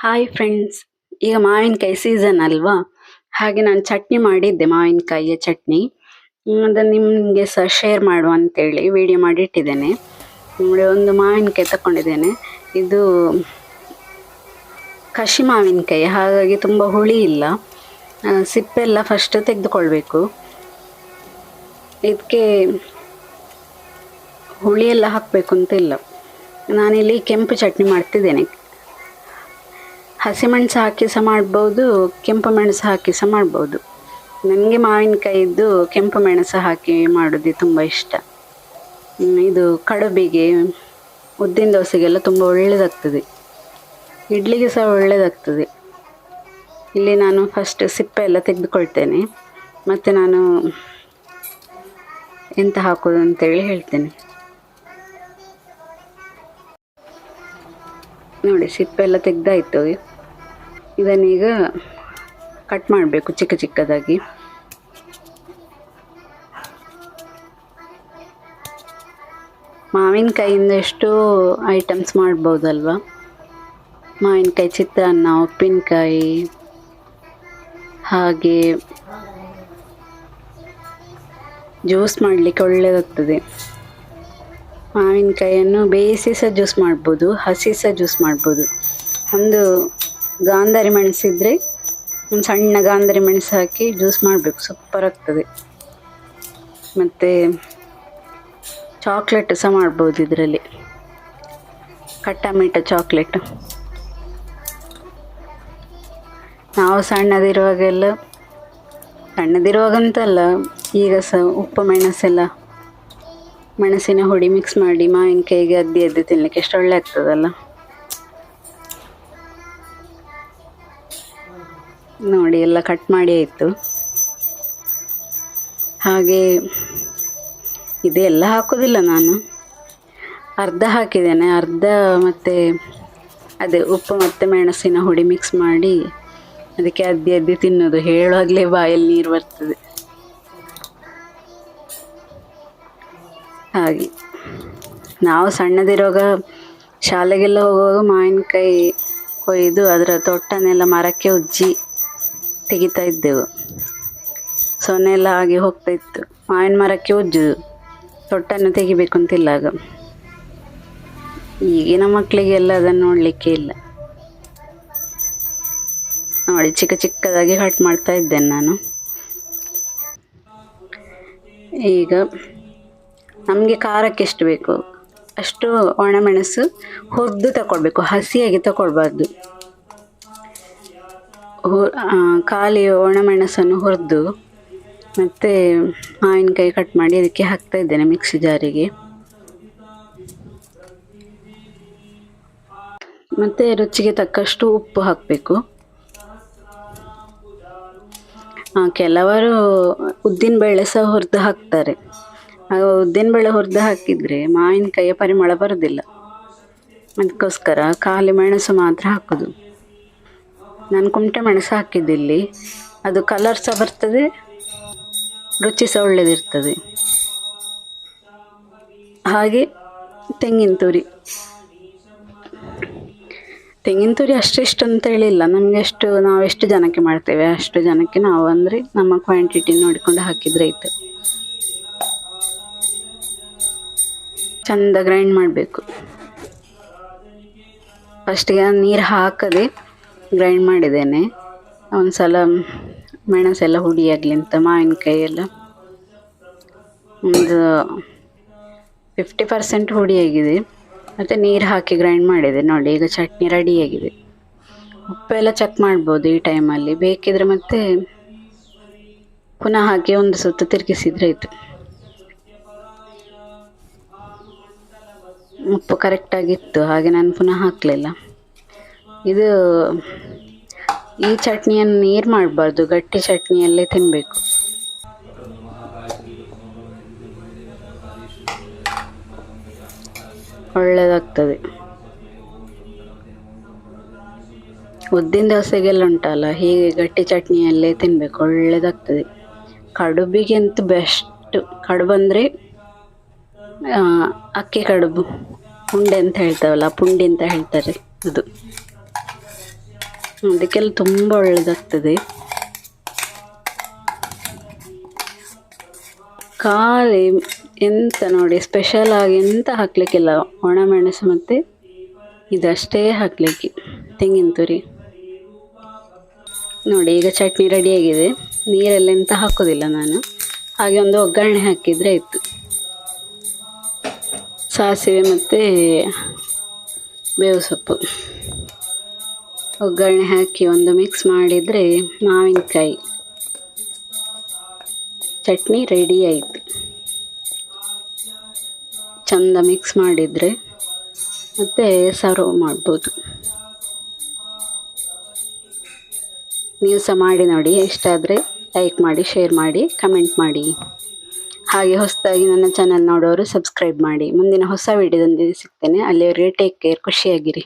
Hi friends ಈಗ ಮಾವಿನಕಾಯಿ season ಅಲ್ವಾ? ಹಾಗೆ ನಾನು ಚಟ್ನಿ ಮಾಡಿದ್ದೆ, ಮಾವಿನಕಾಯಿಯ ಚಟ್ನಿ. ಅದನ್ನು ನಿಮಗೆ ಸಹ ಶೇರ್ ಮಾಡುವ ಅಂತೇಳಿ ವಿಡಿಯೋ ಮಾಡಿ ಇಟ್ಟಿದ್ದೇನೆ ನೋಡಿ, ಒಂದು ಮಾವಿನಕಾಯಿ ತಗೊಂಡಿದ್ದೇನೆ ಇದು ಕಷಿ ಮಾವಿನಕಾಯಿ, ಹಾಗಾಗಿ ತುಂಬ ಹುಳಿ ಇಲ್ಲ. ಸಿಪ್ಪೆಲ್ಲ ಫಸ್ಟ್ ತೆಗೆದುಕೊಳ್ಬೇಕು. ಇದಕ್ಕೆ ಹುಳಿಯೆಲ್ಲ ಹಾಕಬೇಕು ಅಂತ ಇಲ್ಲ. ನಾನಿಲ್ಲಿ ಕೆಂಪು ಚಟ್ನಿ ಮಾಡ್ತಿದ್ದೇನೆ. ಹಸಿಮೆಣಸು ಹಾಕಿ ಸಹ ಮಾಡ್ಬೋದು, ಕೆಂಪು ಮೆಣಸು ಹಾಕಿ ಸಹ ಮಾಡ್ಬೋದು. ನನಗೆ ಮಾವಿನಕಾಯಿದ್ದು ಕೆಂಪು ಮೆಣಸು ಹಾಕಿ ಮಾಡೋದು ತುಂಬ ಇಷ್ಟ. ಇದು ಕಡುಬಿಗೆ, ಉದ್ದಿನ ದೋಸೆಗೆಲ್ಲ ತುಂಬ ಒಳ್ಳೆಯದಾಗ್ತದೆ ಇಡ್ಲಿಗೆ ಸಹ ಒಳ್ಳೆಯದಾಗ್ತದೆ ಇಲ್ಲಿ ನಾನು ಫಸ್ಟ್ ಸಿಪ್ಪೆ ಎಲ್ಲ ತೆಗೆದುಕೊಳ್ತೇನೆ. ಮತ್ತು ನಾನು ಎಂತ ಹಾಕೋದು ಅಂತೇಳಿ ಹೇಳ್ತೇನೆ. ನೋಡಿ, ಸಿಪ್ಪೆ ಎಲ್ಲ ತೆಗ್ದಾಯ್ತು. ಇದನ್ನೀಗ ಕಟ್ ಮಾಡಬೇಕು ಚಿಕ್ಕ ಚಿಕ್ಕದಾಗಿ. ಮಾವಿನಕಾಯಿಂದ ಎಷ್ಟು ಐಟಮ್ಸ್ ಮಾಡ್ಬೋದಲ್ವ? ಮಾವಿನಕಾಯಿ ಚಿತ್ರಾನ್ನ, ಉಪ್ಪಿನಕಾಯಿ, ಹಾಗೆ ಜ್ಯೂಸ್ ಮಾಡಲಿಕ್ಕೆ ಒಳ್ಳೆಯದಾಗ್ತದೆ ಮಾವಿನಕಾಯಿಯನ್ನು ಬೇಯಿಸಿ ಸಹ ಜ್ಯೂಸ್ ಮಾಡ್ಬೋದು, ಹಸಿ ಸಹ ಜ್ಯೂಸ್ ಮಾಡ್ಬೋದು. ಒಂದು ಗಾಂಧಾರಿ ಮೆಣಸಿದ್ರೆ ಒಂದು ಸಣ್ಣ ಗಾಂಧಾರಿ ಮೆಣಸು ಹಾಕಿ ಜ್ಯೂಸ್ ಮಾಡಬೇಕು. ಸೂಪರ್ ಆಗ್ತದೆ. ಮತ್ತು ಚಾಕ್ಲೇಟ್ ಸಹ ಮಾಡ್ಬೋದು ಇದರಲ್ಲಿ. ಕಟ್ಟ ಚಾಕ್ಲೇಟ್ ನಾವು ಸಣ್ಣದಿರುವಾಗೆಲ್ಲ ಸಣ್ಣದಿರುವಾಗಂತಲ್ಲ ಈಗ ಸಹ ಉಪ್ಪು ಮೆಣಸೆಲ್ಲ, ಮೆಣಸಿನ ಹುಡಿ ಮಿಕ್ಸ್ ಮಾಡಿ ಮಾವಿನಕಾಯಿಗೆ ಅದ್ದಿ ಅದ್ದಿ ತಿನ್ನಲಿಕ್ಕೆ ಎಷ್ಟು ಒಳ್ಳೆ ಆಗ್ತದಲ್ಲ. ನೋಡಿ ಎಲ್ಲ ಕಟ್ ಮಾಡಿ ಆಯಿತು. ಹಾಗೆ ಇದೆಲ್ಲ ಹಾಕೋದಿಲ್ಲ ನಾನು. ಅರ್ಧ ಹಾಕಿದ್ದೇನೆ. ಅರ್ಧ ಮತ್ತು ಅದೇ ಉಪ್ಪು ಮತ್ತು ಮೆಣಸಿನ ಹುಡಿ ಮಿಕ್ಸ್ ಮಾಡಿ ಅದಕ್ಕೆ ಅದ್ದಿ ಅದ್ದಿ ತಿನ್ನೋದು. ಹೇಳುವಾಗಲೇ ಬಾಯಲ್ಲಿ ನೀರು ಬರ್ತದೆ. ಹಾಗೆ. ನಾವು ಸಣ್ಣದಿರುವಾಗ ಶಾಲೆಗೆಲ್ಲ ಹೋಗುವಾಗ ಮಾವಿನಕಾಯಿ ಕೊಯ್ದು ಅದರ ತೊಟ್ಟನ್ನೆಲ್ಲ ಮರಕ್ಕೆ ಉಜ್ಜಿ ತೆಗಿತಾ ಇದ್ದೆವು. ಸೊನ್ನೆ ಎಲ್ಲ ಆಗಿ ಹೋಗ್ತಾ ಇತ್ತು. ಮಾವಿನ ಮರಕ್ಕೆ ಉಜ್ಜುದು ತೊಟ್ಟನ್ನು ತೆಗಿಬೇಕು ಅಂತಿಲ್ಲ ಆಗ ಈಗಿನ ಮಕ್ಕಳಿಗೆಲ್ಲ ಅದನ್ನು ನೋಡಲಿಕ್ಕೆ ಇಲ್ಲ. ನೋಡಿ, ಚಿಕ್ಕ ಚಿಕ್ಕದಾಗಿ ಕಟ್ ಮಾಡ್ತಾ ಇದ್ದೇನೆ ನಾನು. ಈಗ ನಮಗೆ ಖಾರಕ್ಕೆ ಎಷ್ಟು ಬೇಕು? ಅಷ್ಟು ಒಣಮೆಣಸು ಹುರಿದು ತಗೊಳ್ಬೇಕು ಹಸಿಯಾಗಿ ತಗೊಳ್ಬಾರ್ದು ಹು ಖಾಲಿ ಒಣಮೆಣಸನ್ನು ಹುರಿದು ಮತ್ತು ಮಾವಿನಕಾಯಿ ಕಟ್ ಮಾಡಿ ಅದಕ್ಕೆ ಹಾಕ್ತಾ ಇದ್ದೇನೆ ಮಿಕ್ಸಿ ಜಾರಿಗೆ. ಮತ್ತು ರುಚಿಗೆ ತಕ್ಕಷ್ಟು ಉಪ್ಪು ಹಾಕಬೇಕು. ಕೆಲವರು ಉದ್ದಿನಬೇಳೆ ಸಹ ಹುರಿದು ಹಾಕ್ತಾರೆ. ಉದ್ದಿನಬೇಳೆ ಹುರಿದು ಹಾಕಿದರೆ ಮಾವಿನಕಾಯಿಯ ಪರಿಮಳ ಬರೋದಿಲ್ಲ. ಅದಕ್ಕೋಸ್ಕರ ಖಾಲಿ ಮೆಣಸು ಮಾತ್ರ ಹಾಕೋದು. ನಾನು ಕುಮಟೆ ಮೆಣಸು ಹಾಕಿದ್ದಿಲ್ಲಿ ಅದು ಕಲರ್ ಸಹ ಬರ್ತದೆ, ರುಚಿ ಸಹ ಒಳ್ಳೆಯದಿರ್ತದೆ ಹಾಗೆ ತೆಂಗಿನ ತುರಿ. ತೆಂಗಿನ ತುರಿ ಅಷ್ಟು ಇಷ್ಟು ಅಂತ ಹೇಳಿಲ್ಲ. ನಮಗೆ ಎಷ್ಟು ನಾವು ಎಷ್ಟು ಜನಕ್ಕೆ ಮಾಡ್ತೇವೆ? ಅಷ್ಟು ಜನಕ್ಕೆ ನಾವು ಅಂದರೆ ನಮ್ಮ ಕ್ವಾಂಟಿಟಿ ನೋಡಿಕೊಂಡು ಹಾಕಿದ್ರೆ ಆಯಿತು. ಚಂದ ಗ್ರೈಂಡ್ ಮಾಡಬೇಕು. ಫಸ್ಟಿಗೆ ನೀರು ಹಾಕದೆ ಗ್ರೈಂಡ್ ಮಾಡಿದ್ದೇನೆ. ಒಂದು ಸಲ ಮೆಣಸೆಲ್ಲ ಹುಡಿಯಾಗಲಿ ಅಂತ ಮಾವಿನಕಾಯಿ ಎಲ್ಲ ಒಂದು ಫಿಫ್ಟಿ ಪರ್ಸೆಂಟ್ ಹುಡಿಯಾಗಿದೆ ಮತ್ತು ನೀರು ಹಾಕಿ ಗ್ರೈಂಡ್ ಮಾಡಿದೆ. ನೋಡಿ, ಈಗ ಚಟ್ನಿ ರೆಡಿಯಾಗಿದೆ ಉಪ್ಪೆಲ್ಲ ಚೆಕ್ ಮಾಡ್ಬೋದು ಈ ಟೈಮಲ್ಲಿ ಬೇಕಿದ್ರೆ ಮತ್ತೆ ಪುನಃ ಹಾಕಿ ಒಂದು ಸುತ್ತು ತಿರುಗಿಸಿದ್ರೆ ಆಯಿತು. ಉಪ್ಪು ಕರೆಕ್ಟಾಗಿತ್ತು ಹಾಗೆ ನಾನು ಪುನಃ ಹಾಕಲಿಲ್ಲ. ಇದು ಈ ಚಟ್ನಿಯನ್ನು ನೀರು ಮಾಡಬಾರ್ದು, ಗಟ್ಟಿ ಚಟ್ನಿಯಲ್ಲೇ ತಿನ್ನಬೇಕು ಒಳ್ಳೆಯದಾಗ್ತದೆ ಉದ್ದಿನ ದೋಸೆಗೆಲ್ಲ ಉಂಟಲ್ಲ, ಹೀಗೆ ಗಟ್ಟಿ ಚಟ್ನಿಯಲ್ಲೇ ತಿನ್ನಬೇಕು ಒಳ್ಳೆಯದಾಗ್ತದೆ ಕಡುಬಿಗಿಂತ ಬೆಸ್ಟ್ ಕಡುಬು ಅಂದರೆ ಅಕ್ಕಿ ಕಡುಬು ಪುಂಡೆ ಅಂತ ಹೇಳ್ತಾವಲ್ಲ, ಪುಂಡಿ ಅಂತ ಹೇಳ್ತಾರೆ ಅದು. ಅದಕ್ಕೆಲ್ಲ ತುಂಬ ಒಳ್ಳೆಯದಾಗ್ತದೆ ಖಾಲಿ ಎಂತ ನೋಡಿ ಸ್ಪೆಷಲ್ ಆಗಿ ಎಂತ ಹಾಕ್ಲಿಕ್ಕಿಲ್ಲ. ಒಣಮೆಣಸು ಮತ್ತು ಇದಷ್ಟೇ ಹಾಕಲಿಕ್ಕೆ. ತೆಂಗಿನ ತುರಿ. ನೋಡಿ, ಈಗ ಚಟ್ನಿ ರೆಡಿಯಾಗಿದೆ ನೀರೆಲ್ಲ ಎಂತ ಹಾಕೋದಿಲ್ಲ ನಾನು. ಹಾಗೆ ಒಂದು ಒಗ್ಗರಣೆ ಹಾಕಿದರೆ ಆಯಿತು. ಸಾಸಿವೆ ಮತ್ತು ಬೇವು ಸೊಪ್ಪು. ಒಗ್ಗರಣೆ ಹಾಕಿ ಒಂದು ಮಿಕ್ಸ್ ಮಾಡಿದರೆ ಮಾವಿನಕಾಯಿ. ಚಟ್ನಿ ರೆಡಿ ಆಯಿತು. ಚಂದ ಮಿಕ್ಸ್ ಮಾಡಿದರೆ ಮತ್ತೆ ಸರ್ವ್ ಮಾಡ್ಬೋದು. ನೀವು ಸಹ ಮಾಡಿ ನೋಡಿ, ಇಷ್ಟ ಲೈಕ್ ಮಾಡಿ ಶೇರ್ ಮಾಡಿ ಕಮೆಂಟ್ ಮಾಡಿ. ಹಾಗೆ ಹೊಸದಾಗಿ ನನ್ನ ಚಾನಲ್ ನೋಡೋರು ಸಬ್ಸ್ಕ್ರೈಬ್ ಮಾಡಿ. ಮುಂದಿನ ಹೊಸ ವಿಡಿಯೋದೊಂದಿಗೆ ಸಿಗ್ತೇನೆ. ಅಲ್ಲಿವರೆಗೆ ಟೇಕ್ ಕೇರ್ ಖುಷಿಯಾಗಿರಿ.